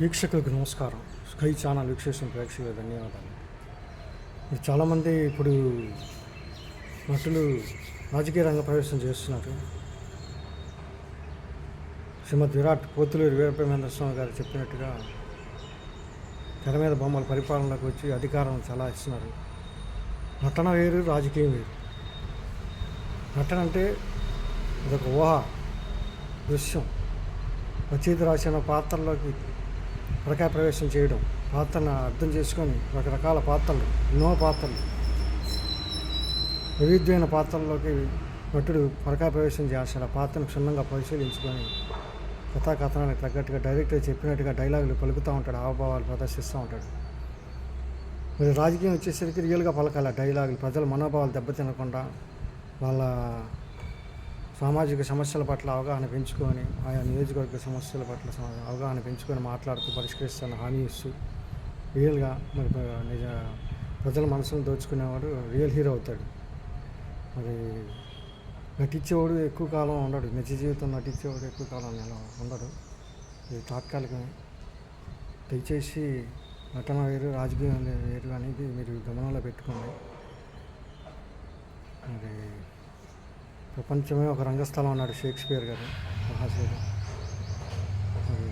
వీక్షకులకు నమస్కారం. Sky channel వీక్షిస్తున్న ప్రేక్షకులు ధన్యవాదాలు. మరి చాలామంది ఇప్పుడు నటులు రాజకీయ రంగ ప్రవేశం చేస్తున్నారు. శ్రీమద్ విరాట్ పోతులూరు వీరప్రమేంద్ర స్వామి గారు చెప్పినట్టుగా తెర మీద బొమ్మల పరిపాలనలోకి వచ్చి అధికారం చాలా ఇస్తున్నారు నటన వేరు రాజకీయం వేరు. నటన అంటే ఇదొక ఊహ దృశ్యం. రచయిత రాసిన పాత్రలోకి ప్రకాయ ప్రవేశం చేయడం పాత్రను అర్థం చేసుకొని రకరకాల పాత్రలు ఎన్నో పాత్రలు వైవిధ్యమైన పాత్రల్లోకి నటుడు పరకాయ ప్రవేశం చేస్తాడు ఆ పాత్రను క్షుణ్ణంగా పరిశీలించుకొని కథాకథనానికి తగ్గట్టుగా డైరెక్టర్ చెప్పినట్టుగా డైలాగులు పలుకుతూ ఉంటాడు హావభావాలు ప్రదర్శిస్తూ ఉంటాడు. మరి రాజకీయం వచ్చేసరికి రియల్గా పలకాలి డైలాగులు ప్రజల మనోభావాలు దెబ్బతినకుండా వాళ్ళ సామాజిక సమస్యల పట్ల అవగాహన పెంచుకొని ఆయా నియోజకవర్గ సమస్యల పట్ల అవగాహన పెంచుకొని మాట్లాడుతూ పరిష్కరిస్తాను హామీ ఇస్తూ రియల్గా మరి నిజ ప్రజల మనసును దోచుకునేవాడు రియల్ హీరో అవుతాడు. మరి నటించేవాడు ఎక్కువ కాలం ఉండడు నిజ జీవితం నటించేవాడు ఎక్కువ కాలం నెల ఉండడు. ఇది తాత్కాలికమే. దయచేసి నటన వేరు రాజకీయం వేరు అనేది మీరు గమనంలో పెట్టుకోండి. మరి ప్రపంచమే ఒక రంగస్థలం అన్నాడు షేక్స్పియర్ గారు మహాశయుడు. మరి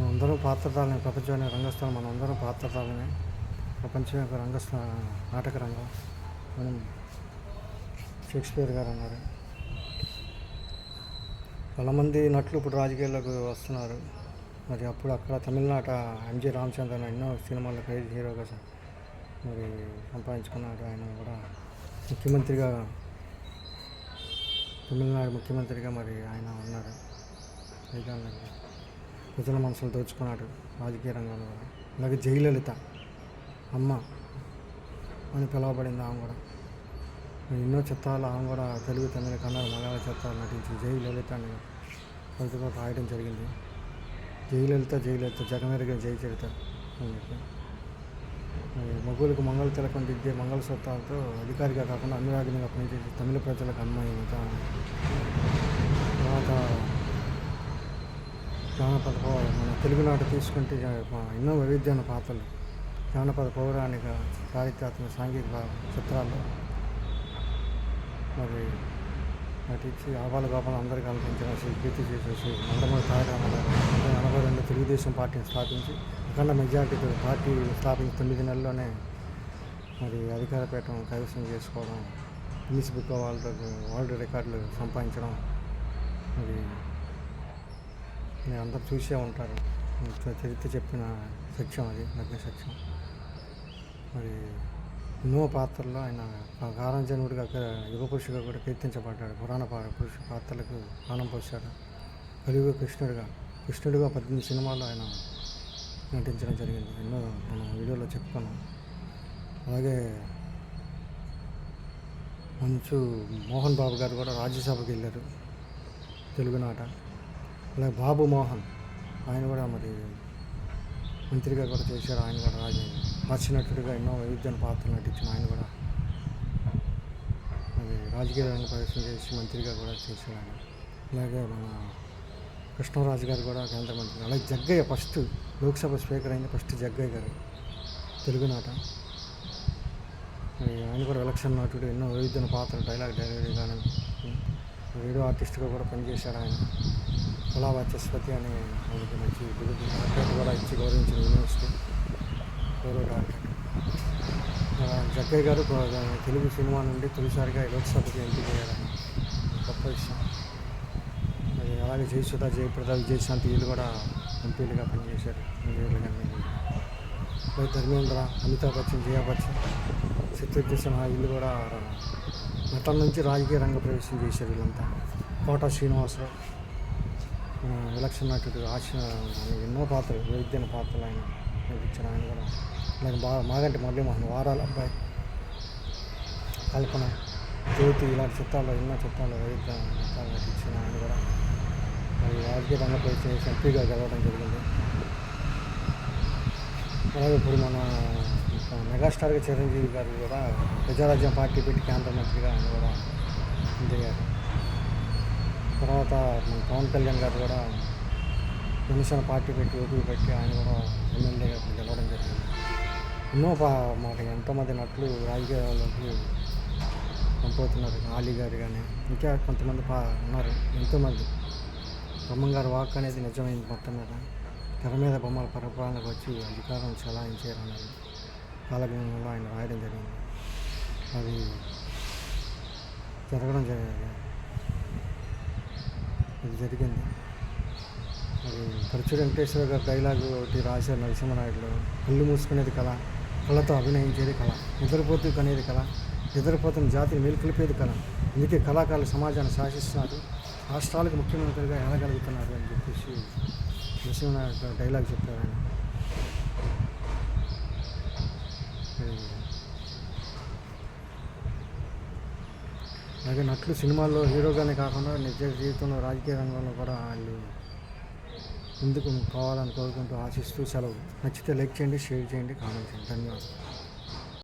మనందరం పాత్రధారులమే ప్రపంచమైన రంగస్థలం మనం అందరం పాత్రధారమే ప్రపంచమే ఒక రంగస్థ నాటక రంగం. మనం షేక్స్పియర్ గారు అన్నారు. చాలామంది నటులు ఇప్పుడు రాజకీయాల్లోకి వస్తున్నారు. మరి అప్పుడు అక్కడ తమిళనాట ఎంజి రామచంద్రన్ ఎన్నో సినిమాల్లో క్రేజ్ హీరోగా మరి సంపాదించుకున్నాడు. ఆయన కూడా ముఖ్యమంత్రిగా తమిళనాడు ముఖ్యమంత్రిగా మరి ఆయన ఉన్నారు. ఐదాళ్ళకి ప్రజల మనసులు దోచుకున్నాడు రాజకీయ రంగంలో కూడా. అలాగే జయలలిత అమ్మ అని పిలువబడింది ఆమె కూడా. ఎన్నో చిత్రాలు ఆమె కూడా తెలుగు తమిళ కన్నడ మలయాళ చిత్రాలు నటించి జయలలిత అని కొంతగా రాయడం జరిగింది. జయలలిత జయలలిత జగమెరిగిన జయచరిత అని చెప్పి. మగువులకు మంగళ తిలకం దిద్దే మంగళసూత్రాలతో అధికారిగా కాకుండా అనురాగినిగా పనిచేసి తమిళ ప్రజలకు అమ్మాయి తర్వాత జానపద పౌ- మన తెలుగునాట తీసుకుంటే ఎన్నో వైవిధ్యమైన పాత్రలు. జానపద పౌరాణిక చారిత్రాత్మక సాంఘిక చిత్రాలు చిత్రాల్లో మరి నటించి ఆపాల గోపాలు అందరికీ అనిపించిన శ్రీ కీర్తి చేసేసి నందమూరి తారక రామారావు ఎనభై రెండు తెలుగుదేశం పార్టీని స్థాపించి అఖండ మెజార్టీతో పార్టీ స్థాపించి తొమ్మిది నెలల్లోనే మరి అధికార పీఠం కైవసం చేసుకోవడం గిన్నీస్ బుక్ వరల్డ్ వరల్డ్ రికార్డులు సంపాదించడం మరి మీరు అందరూ చూసే ఉంటారు. చరిత్ర చెప్పిన సత్యం అది నగ్న సత్యం. మరి ఎన్నో పాత్రల్లో ఆయన కారంజనుడిగా యుగ పురుషుడిగా కూడా కీర్తించబడ్డాడు. పురాణ పా- పురుష పాత్రలకు ప్రాణం పోశాడు కలియుగ కృష్ణుడిగా కృష్ణుడిగా పద్దెనిమిది సినిమాల్లో ఆయన నటించడం జరిగింది. ఎన్నో మన వీడియోలో చెప్పుకున్నాం. అలాగే మంచు మోహన్ బాబు గారు కూడా రాజ్యసభకి వెళ్ళారు. తెలుగునాట. అలాగే బాబు మోహన్ ఆయన కూడా మరి మంత్రిగా కూడా చేశారు. ఆయన కూడా రాజ హాస్యనటుడిగా ఎన్నో వైవిధ్యాన్ని పాత్రలు నటించిన ఆయన కూడా మరి రాజకీయ రంగ ప్రవేశం చేసి మంత్రిగా కూడా చేశారు ఆయన. అలాగే మన కృష్ణరాజు గారు కూడా కేంద్ర మంత్రి అలాగే జగ్గయ్య ఫస్ట్ లోక్సభ స్పీకర్ అయిన ఫస్ట్ జగ్గయ్య గారు. తెలుగునాట ఆయన కూడా ఎలక్షన్ నటుడు ఎన్నో వైవిధ్యమైన పాత్రలు డైలాగ్ డెలివరీ కానీ రేడియో ఆర్టిస్ట్గా కూడా పనిచేశాడు ఆయన. కళా వాచస్పతి అనే ఆయనకి మంచి బిరుదు డాక్టరేట్ కూడా ఇచ్చి గౌరవించిన యూనివర్సిటీ గౌరవ డాక్టరేట్ జగ్గయ్య గారు తెలుగు సినిమా నుండి తొలిసారిగా లోక్సభకి ఎంపిక అయ్యారు గొప్ప విషయం. అలాగే జయసుధ జయప్రద విజయశాంతి వీళ్ళు కూడా ఎంపీలుగా పనిచేశారు. ఎన్నికలుగా అలాగే ధర్మేంద్ర అమితాబ్ బచ్చన్ జయా బచ్చన్ శత్రుఘ్న సిన్హా వీళ్ళు కూడా నటన నుంచి రాజకీయ రంగ ప్రవేశం చేశారు వీళ్ళంతా. కోట శ్రీనివాసరావు విలక్షణ ఎలక్షన్ నటుడు ఆశ ఎన్నో పాత్రలు వైద్యన పాత్రలు ఆయన నటించిన ఆయన కూడా అలాగే బాగా మాగంటి మురళీమోహన్ వారాల అబ్బాయి కల్పన జ్యోతి ఇలాంటి చిత్రాల్లో ఎన్నో చిత్రాల్లో వైద్య చిత్రాలు నటించిన ఆయన కూడా మరి రాజకీయ రంగ ప్రవేశం చేసి ఎంపీగా గెలవడం జరిగింది. అలాగే ఇప్పుడు మన మెగాస్టార్గా చిరంజీవి గారు కూడా ప్రజారాజ్యం పార్టీ పెట్టి కేంద్ర మంత్రిగా ఆయన కూడా దిగారు తర్వాత మన పవన్ కళ్యాణ్ గారు కూడా జనసేన పార్టీ పెట్టి ఓపిక పెట్టి ఆయన కూడా ఎమ్మెల్యేగా గెలవడం జరిగింది. ఎన్నో పా మాట ఎంతోమంది నటులు రాజకీయాల్లోకి పంపుతున్నారు ఆలీ గారు కానీ ఇంకా కొంతమంది పా ఉన్నారు. ఎంతోమంది బ్రహ్మంగారు వాక్ అనేది నిజమైంది మొత్తం మీద. తెర మీద బొమ్మల పరిపాలనకు వచ్చి అధికారం చలాయించారన్నది కాలజ్ఞానంలో ఆయన రాయడం జరిగింది. అది జరగడం జరిగింది. అది జరిగింది. మరి ఖర్చు వెంకటేశ్వర గారు డైలాగ్ ఒకటి రాశారు నరసింహనాయుడులో. కళ్ళు మూసుకునేది కళ కళతో అభినయించేది కళ నిద్రపోతూ కనేది కళ నిద్రపోతున్న జాతిని మేలుకొలిపేది కళ. అందుకే కళాకారులు సమాజాన్ని శాసిస్తున్నారు. రాష్ట్రాలకు ముఖ్యమంత్రిగా ఎనగలుగుతున్నారు అని చెప్పేసి నరసింహనాయుడు డైలాగ్ చెప్పారు ఆయన అలాగే నటులు సినిమాల్లో హీరోగానే కాకుండా నిజ జీవితంలో రాజకీయ రంగంలో కూడా వాళ్ళు ముందుకు పోవాలని కోరుకుంటూ ఆశిస్తూ సెలవు. నచ్చితే లైక్ చేయండి షేర్ చేయండి కామెంట్ చేయండి. ధన్యవాదాలు.